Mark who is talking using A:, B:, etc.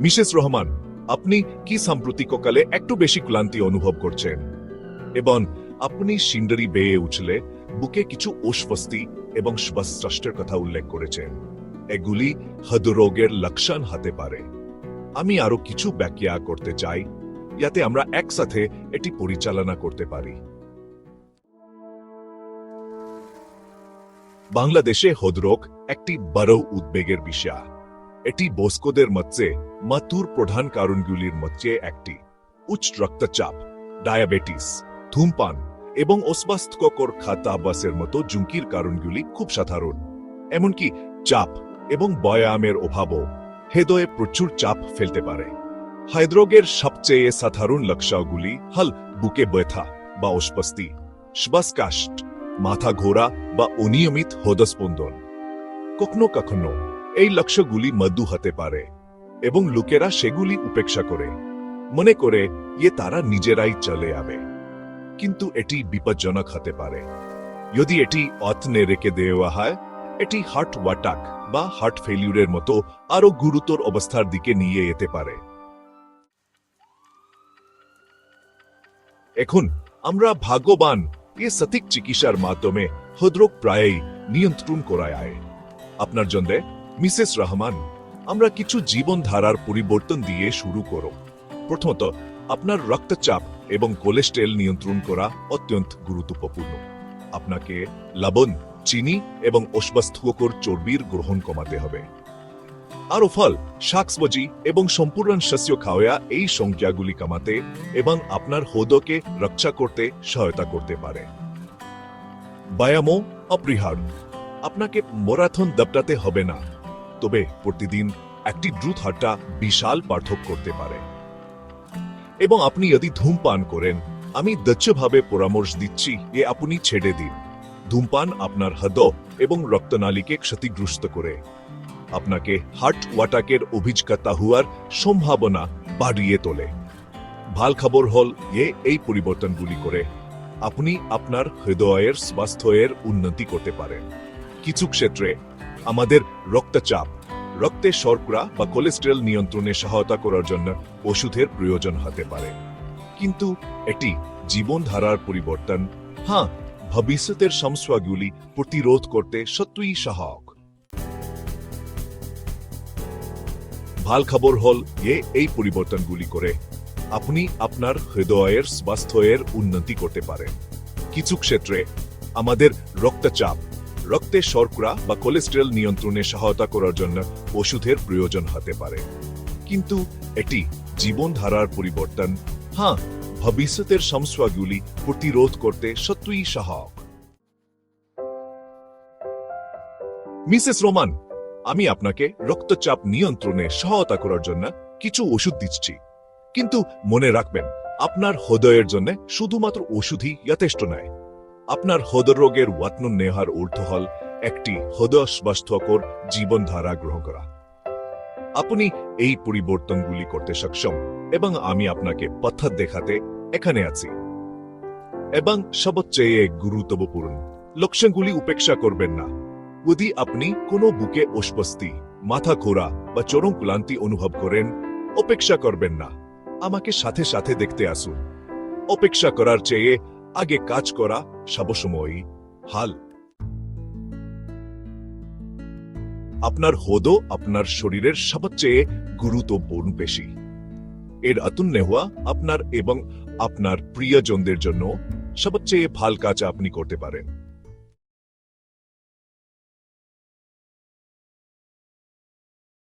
A: Mrs Rahman, আপনি কি সাম্প্রতিককালে একটু বেশি ক্লান্তি অনুভব করছেন? এবং আপনি সিন্ডারি বেয়ে উঠলে বুকে কিছু অস্বস্তি এবং শ্বাসের কথা উল্লেখ করেছেন। এগুলি হৃদরোগের লক্ষণ হতে পারে। আমি আরও কিছু ব্যাখ্যা করতে চাই, যাতে আমরা একসাথে এটি পরিচালনা করতে পারি। বাংলাদেশে হৃদরোগ একটি বড় উদ্বেগের বিষয়। এটি বস্কোদের মধ্যে মাতুর প্রধান কারণগুলির মধ্যে একটি। উচ্চ রক্তচাপ, ডায়াবেটিস, ধূমপান এবং অস্বাস্থ্যকর খাদ্যাভ্যাসের মতো ঝুঁকির কারণগুলি খুব সাধারণ। এমনকি চাপ এবং ব্যায়ামের অভাবও হৃদয়ে প্রচুর চাপ ফেলতে পারে। হাইদ্রোগের সবচেয়ে সাধারণ লক্ষণগুলি হল বুকে ব্যথা বা অস্বস্তি, শ্বাসকাষ্ট, মাথা ঘোরা বা অনিয়মিত হৃদস্পন্দন। কখনো কখনো এই লক্ষ্যগুলি মধু হতে পারে এবং লোকেরা সেগুলি উপেক্ষা করে। মনে করে ইয়ে তারা নিজেরাই চলে যাবে। কিন্তু এটি বিপজ্জনক হতে পারে। যদি এটি অত্নে রেখে দেওয়া হয়, এটি হার্ট ওয়াটাক বা হার্ট ফেলিউরের মতো আরও গুরুতর অবস্থার দিকে নিয়ে যেতে পারে। এখন, আমরা ভাগ্যবান এ সঠিক চিকিৎসার মাধ্যমে হৃদরোগ প্রায়ই নিয়ন্ত্রণ করায়। আয় আপনার জন্য মিসেস রহমান, আমরা কিছু জীবনধারার পরিবর্তন দিয়ে শুরু করো। প্রথমত, আপনার রক্তচাপ এবং কোলেস্টেরল নিয়ন্ত্রণ করা অত্যন্ত গুরুত্বপূর্ণ। আপনাকে লবণ, চিনি এবং অস্বাস্থ্যকর চর্বির গ্রহণ কমাতে হবে। আরও ফল, শাকসবজি এবং সম্পূর্ণ শস্য খাওয়া এই সংখ্যাগুলি কমাতে এবং আপনার হৃদয়কে রক্ষা করতে সহায়তা করতে পারে। ব্যায়ামও অপরিহার্য। আপনাকে ম্যারাথন দপটাতে হবে না। তবে প্রতিদিন একটি দ্রুত হাঁটা বিশাল পার্থক্য করতে পারে। এবং আপনি যদি ধূমপান করেন, আমি দক্ষভাবে পরামর্শ দিচ্ছি এ আপনি ছেড়ে দিন। ধূমপান আপনার হৃদয় এবং রক্তনালীকে ক্ষতিগ্রস্ত করে। আপনাকে হার্ট ওয়াটাকের অভিজ্ঞতা হওয়ার সম্ভাবনা বাড়িয়ে তোলে। ভালো খবর হল, এ এই পরিবর্তনগুলি করে আপনি আপনার হৃদয়ের স্বাস্থ্যের উন্নতি করতে পারেন। কিছু ক্ষেত্রে আমাদের রক্তচাপ, রক্তে শর্করা বা কোলেস্টেরল নিয়ন্ত্রণে সহায়তা করার জন্য ওষুধের প্রয়োজন হতে পারে। কিন্তু এটি জীবনধারার পরিবর্তন। হ্যাঁ ভবিষ্যতের সমস্যাগুলি প্রতিরোধ করতে সত্যিই সহায়ক। ভালো খবর হল, এ, এই পরিবর্তনগুলি করে আপনি আপনার হৃদয়ের, স্বাস্থ্যের উন্নতি করতে পারেন। কিছু ক্ষেত্রে আমাদের রক্তচাপ রক্তে শর্করা বা কোলেস্টেরল নিয়ন্ত্রণে সহায়তা করার জন্য ওষুধের প্রয়োজন হতে পারে। কিন্তু এটি জীবনধারার পরিবর্তন। হ্যাঁ ভবিষ্যতের সমস্যাগুলি প্রতিরোধ করতে সত্যই সহায়ক। মিসেস রোমান, আমি আপনাকে রক্তচাপ নিয়ন্ত্রণে সহায়তা করার জন্য কিছু ওষুধ দিচ্ছি। কিন্তু মনে রাখবেন, আপনার হৃদয়ের জন্য শুধুমাত্র ওষুধই যথেষ্ট নয়। আপনার হৃদরোগের ওয়াত্ন নেহার অর্থ হল একটি হৃদয় স্বাস্থ্যকর জীবনধারা গ্রহণ করা। আপনি এই পরিবর্তনগুলি করতে সক্ষম এবং আমি আপনাকে পথ দেখাতে এখানে আছি। এবং সবচেয়ে গুরুত্বপূর্ণ, লক্ষণগুলি উপেক্ষা করবেন না। যদি আপনি কোনো বুকে অস্বস্তি, মাথা ঘোরা বা চরম ক্লান্তি অনুভব করেন অপেক্ষা করবেন না। আমাকে সাথে সাথে দেখতে আসুন। অপেক্ষা করার চেয়ে আগে কাজ করা সবসময় হাল। আপনার হদো আপনার শরীরের সবচেয়ে গুরুত্বপূর্ণ পেশি। এর আতুন নেওয়া আপনার এবং আপনার প্রিয়জনদের জন্য সবচেয়ে ভালো কাজ আপনি করতে পারেন।